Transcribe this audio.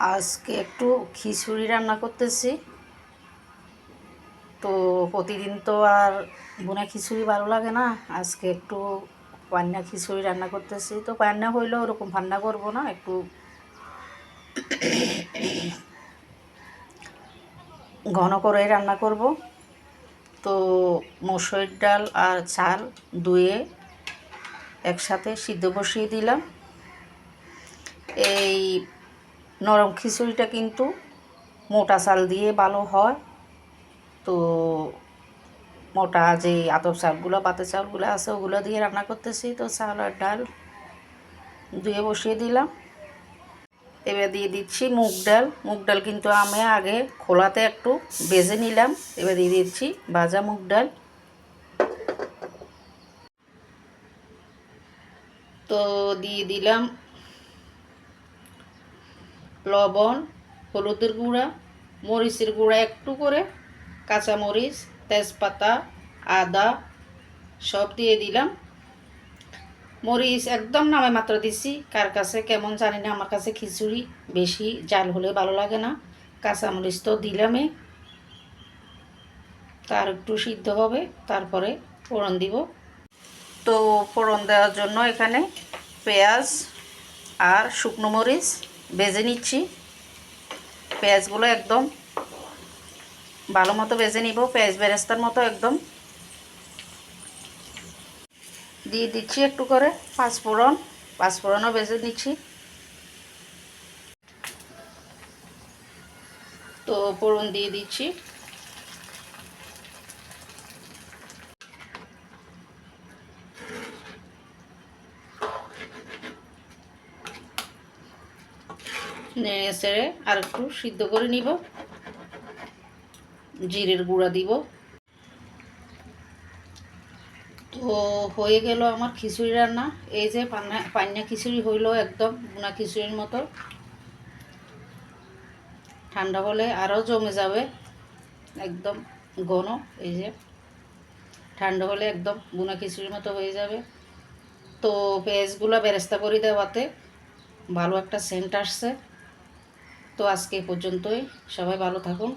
আজকে একটু খিচুড়ি রান্না করতেছি। তো প্রতিদিন তো আর বোনা খিচুড়ি ভালো লাগে না, আজকে একটু পান্না খিচুড়ি রান্না করতেছি। তো পান্না হইলেও ওরকম রান্না করব না, একটু ঘন করে রান্না করব। তো মসুর ডাল আর চাল ধুয়ে একসাথে সিদ্ধ বসিয়ে দিলাম। এই নরম খিচুড়িটা কিন্তু মোটা চাল দিয়ে ভালো হয়। তো মোটা যে আতপ চালগুলো, পাতে চালগুলো আছে, ওগুলো দিয়ে রান্না করতেছি। তো চাল আর ডাল ধুয়ে বসিয়ে দিলাম। এবার দিয়ে দিচ্ছি মুগ ডাল। মুগ ডাল কিন্তু আমি আগে খোলাতে একটু বেজে নিলাম। এবার দিয়ে দিচ্ছি ভাজা মুগ ডাল। তো দিয়ে দিলাম লবণ, হলুদের গুঁড়া, মরিচের গুঁড়া একটু করে কাঁচা মরিচ তেজপাতা, আদা সব দিয়ে দিলাম। মরিচ একদম নামে মাত্র দিছি। কার কাছে কেমন জানি না, আমার কাছে খিচুড়ি বেশি জাল হলে ভালো লাগে না। কাঁচা মরিচ তো দিলামই। তার একটু সিদ্ধ হবে, তারপরে ফোড়ন দিব। তো ফোড়ন দেওয়ার জন্য এখানে পেঁয়াজ আর শুকনো মরিচ বেজে নিচ্ছি। পেঁয়াজগুলো একদম ভালো মতো বেজে নিব, পেঁয়াজ বেরেস্তার মতো একদম। দিয়ে দিচ্ছি একটু করে পাঁচফোড়ন, পাঁচফোড়নও বেজে নিচ্ছি। তো ফোড়ন দিয়ে দিচ্ছি। নেড়ে সেড়ে আর একটু সিদ্ধ করে নিব। জিরের গুঁড়া দিব। তো হয়ে গেল আমার খিচুড়ি রান্না। এই যে পান্না পান্না খিচুড়ি হইল একদম বুনা খিচুড়ির মতো। ঠান্ডা হলে আরও জমে যাবে। একদম ঘন, এই যে। ঠান্ডা হলে একদম বুনা খিচুড়ির মতো হয়ে যাবে। তো পেঁয়াজগুলো বেরেস্তা করে দেওয়াতে ভালো একটা সেন্ট আসছে। তো আজকে পর্যন্তই। সবাই ভালো থাকুন।